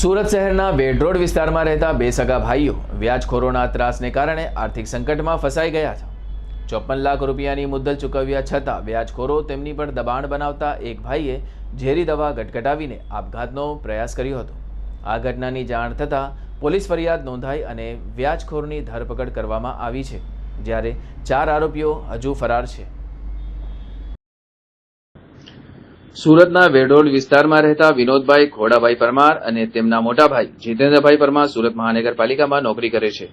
સુરત શહેરના વેડરોડ વિસ્તારમાં રહેતા બે સગા ભાઈઓ વ્યાજખોરોના ત્રાસને કારણે આર્થિક સંકટમાં ફસાઈ ગયા છે. ચોપન લાખ રૂપિયાની મુદ્દલ ચૂકવ્યા છતાં વ્યાજખોરો તેમની પર દબાણ બનાવતા એક ભાઈએ ઝેરી દવા ગટગટાવીને આપઘાતનો પ્રયાસ કર્યો હતો. આ ઘટનાની જાણ થતાં પોલીસ ફરિયાદ નોંધાઈ અને વ્યાજખોરની ધરપકડ કરવામાં આવી છે, જ્યારે ચાર આરોપીઓ હજુ ફરાર છે. સુરતના વેડોલ વિસ્તારમાં રહેતા વિનોદભાઈ ખોડાભાઈ પરમાર અને તેમના મોટા ભાઈ જીતેન્દ્રભાઈ પરમાર સુરત મહાનગરપાલિકામાં નોકરી કરે છે.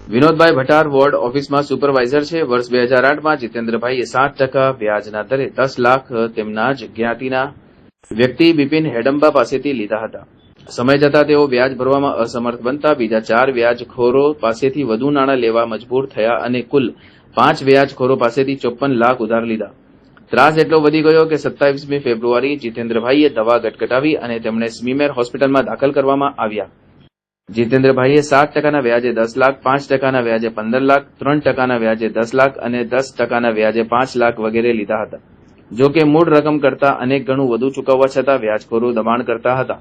વિનોદભાઈ ભટાર વોર્ડ ઓફિસમાં સુપરવાઇઝર છે. વર્ષ બે હજાર આઠમાં જીતેન્દ્રભાઈએ સાત ટકા વ્યાજના દરે દસ લાખ તેમના જ જ્ઞાતિના વ્યક્તિ બિપિન હેડમ્બા પાસેથી લીધા હતા. સમય જતાં તેઓ વ્યાજ ભરવામાં અસમર્થ બનતા બીજા ચાર વ્યાજખોરો પાસેથી વધુ નાણાં લેવા મજબૂર થયા અને કુલ પાંચ વ્યાજખોરો પાસેથી ચોપન લાખ ઉધાર લીધા. ત્રાસ એટલો વધી ગયો કે સત્તાવીસમી ફેબ્રુઆરી જીતેન્દ્રભાઈએ દવા ગટગટાવી અને તેમણે સ્મીમેર હોસ્પિટલમાં દાખલ કરવામાં આવ્યા. જીતેન્દ્રભાઈએ સાત ટકાના વ્યાજે દસ લાખ, પાંચ ટકાના વ્યાજે પંદર લાખ, ત્રણ ટકાના વ્યાજે દસ લાખ અને દસ ટકાના વ્યાજે પાંચ લાખ વગેરે લીધા હતા. જો કે મૂળ રકમ કરતા અનેક ગણું વધુ ચૂકવવા છતાં વ્યાજખોરો દબાણ કરતા હતા.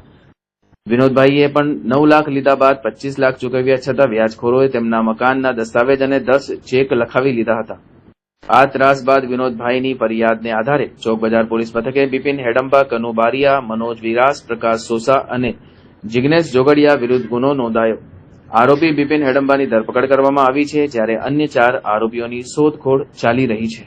વિનોદભાઈએ પણ નવ લાખ લીધા બાદ પચીસ લાખ ચૂકવ્યા છતાં વ્યાજખોરોએ તેમના મકાનના દસ્તાવેજ અને દસ ચેક લખાવી લીધા હતા. આ ત્રાસ બાદ વિનોદભાઈની ફરિયાદને આધારે ચોક બજાર પોલીસ મથકે બિપિન હેડમ્બા કનુ બારિયા, મનોજ વિરાસ, પ્રકાશ સોસા અને જિગ્નેશ જોગડિયા વિરુદ્ધ ગુનો નોંધાયો. આરોપી બિપિન હેડમ્બાની ધરપકડ કરવામાં આવી છે જ્યારે અન્ય ચાર આરોપીઓની શોધખોળ ચાલી રહી છે.